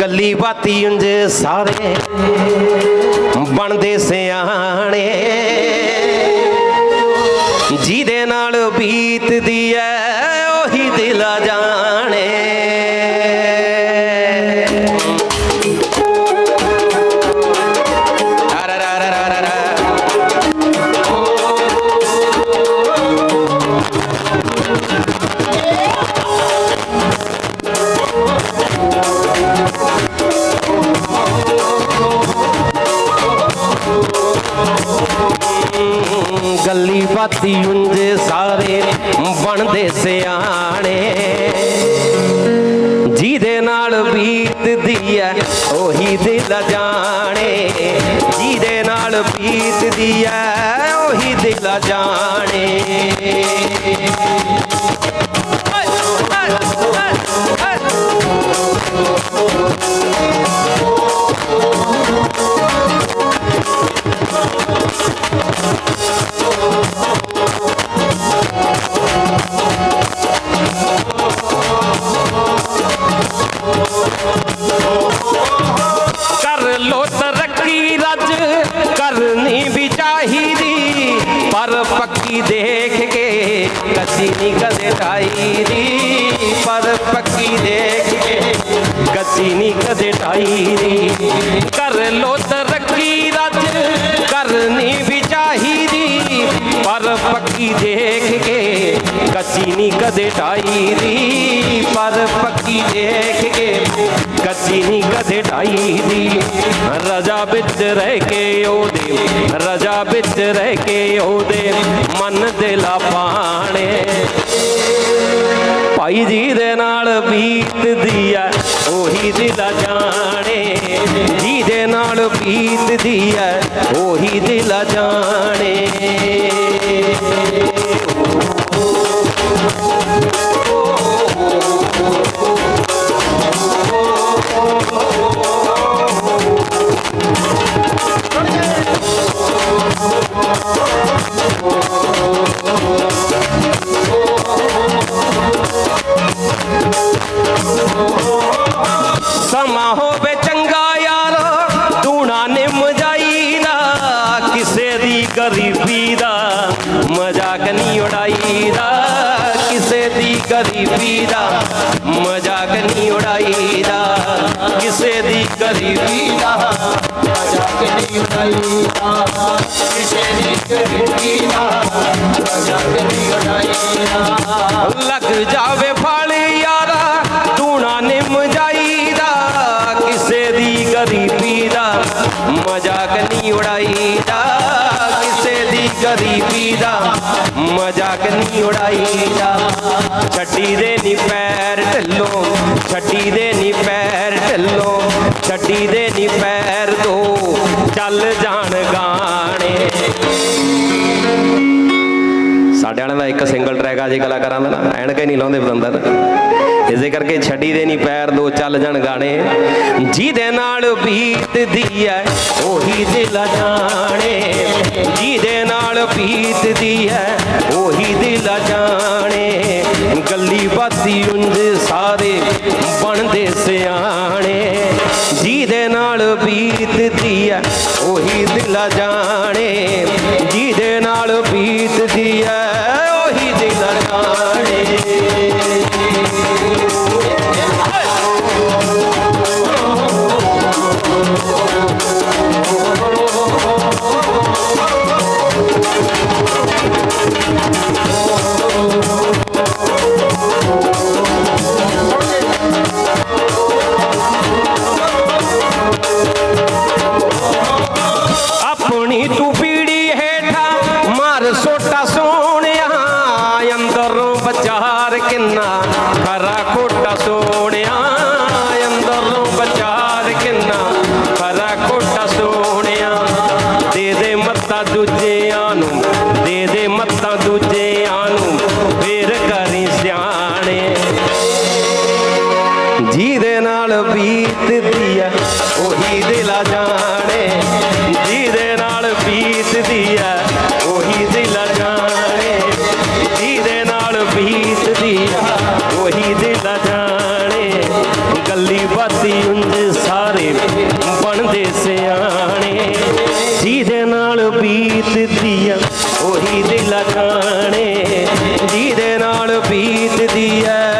ਗੱਲੀ ਬਾਤੀ ਉਂਝ ਸਾਰੇ ਬਣਦੇ ਸਿਆਣੇ। ਜਿਹਦੇ ਨਾਲ ਬੀਤਦੀ ਐ ਉਹੀ ਦਿਲ ਜਾਣੇ। ਗੱਲੀ ਬਾਤੀ ਸਾਰੇ ਬਣਦੇ ਸਿਆਣੇ। ਜਿਹਦੇ ਨਾਲ ਬੀਤਦੀ ਐ, ਉਹੀ ਦਿਲ ਜਾਣੇ। ਜਿਹਦੇ ਨਾਲ ਬੀਤਦੀ ਐ, ਉਹੀ ਦਿਲ ਜਾਣੇ। ਪੱਕੀ ਦੇਖ ਕੇ ਕਦੀ ਨਹੀਂ ਕਦੇ ਟਾਈਦੀ ਪਰ ਪੱਕੀ ਦੇਖ ਕੇ ਕਦੀ ਨਹੀਂ ਕਦੇ ਟਾਈਦੀ ਕਰ ਲੋ ਤਰੱਕੀ ਰੱਜ ਕਰਨੀ ਵੀ ਚਾਹੀਦੀ ਪਰ ਪੱਕੀ ਦੇਖ ਕੇ ਕੱਚੀ ਨਹੀਂ ਕਦੇ ਟਾਈਦੀ ਪਰ ਪੱਕੀ ਦੇਖ ਕੇ ਕੱਚੀ ਨਹੀਂ ਕਦੇ ਢਾਈਦੀ ਰਜਾ ਵਿੱਚ ਰਹਿ ਕੇ ਉਹਦੇ ਰਜਾ ਵਿੱਚ ਰਹਿ ਕੇ ਉਹਦੇ ਮਨ ਦੇ ਲਾ ਪਾਣੇ ਭਾਈ ਜੀ ਦੇ ਨਾਲ ਬੀਤਦੀ ਐ, ਉਹੀ ਦਿਲ ਜਾਣੇ। ਜੀ ਦੇ ਨਾਲ ਬੀਤਦੀ ਐ, ਉਹੀ ਦਿਲ ਜਾਣੇ। ਨਹੀਂ ਉਡਾਈਦਾ, ਕਿਸੇ ਦੀ ਗਰੀਬੀ ਦਾ ਮਜ਼ਾਕ ਨਹੀਂ ਉਡਾਈਦਾ, ਕਿਸੇ ਦੀ ਗਰੀਬੀ ਦਾ ਮਜ਼ਾਕ ਨਹੀਂ ਉਡਾਈਦਾ। ਮਜ਼ਾਕ ਨਹੀਂ ਉਡਾਈਦਾ। ਛੱਡੀ ਦੇ ਨੀ ਪੈਰ ਢੱਲੋ, ਛੱਡੀ ਦੇ ਨੀ ਪੈਰ ਢੱਲੋ, ਛੱਡੀ ਦੇ ਨੀ ਪੈਰ ਦੋ ਚੱਲ ਜਾਣ ਗਾਣੇ। ਸਾਡੇ ਵਾਲਿਆਂ ਦਾ ਇੱਕ ਸਿੰਗਲ ਟਰੈਕ ਆ ਜੇ ਕਲਾਕਾਰਾਂ ਦਾ। ਨਾ ਐਨਕ ਹੀ ਨਹੀਂ ਲਾਉਂਦੇ ਬਦੰਦਰ ਇਸੇ ਕਰਕੇ ਛੱਡੀ ਦੇ ਨਹੀਂ ਪੈਰ ਦੋ ਚੱਲ ਜਾਣ ਗਾਣੇ। ਜਿਹਦੇ ਨਾਲ ਬੀਤਦੀ ਐ, ਉਹੀ ਦਿਲ ਜਾਣੇ। ਜਿਹਦੇ ਨਾਲ ਬੀਤਦੀ ਐ ਗੱਲੀ ਬਾਤੀ ਉਂਝ ਸਾਰੇ ਬਣਦੇ ਸਿਆਣੇ। ਜਿਹਦੇ ਨਾਲ ਬੀਤਦੀ ਐ, ਉਹੀ ਦਿਲ ਜਾਣੇ। ਜਿਹਦੇ ਨਾਲ ਬੀਤਦੀ ਐ, ਉਹੀ ਦਿਲ ਜਾਣੇ। ਦੂਜਿਆਂ ਨੂੰ ਫੇਰ ਕਰੀ ਸਿਆਣੇ। ਜਿਹਦੇ ਨਾਲ ਬੀਤਦੀ ਐ ਉਹੀ ਦਿਲ ਜਾਣੇ। ਜਿਹਦੇ ਨਾਲ ਬੀਤਦੀ ਐ ਉਹੀ ਦਿਲ ਜਾਣੇ। ਜਿਹਦੇ ਨਾਲ ਬੀਤਦੀ ਐ ਉਹੀ ਦਿਲ ਜਾਣੇ। ਗੱਲੀ ਬੀਤਦੀ ਜਿਹਦੇ ਨਾਲ ਬੀਤਦੀ ਐ।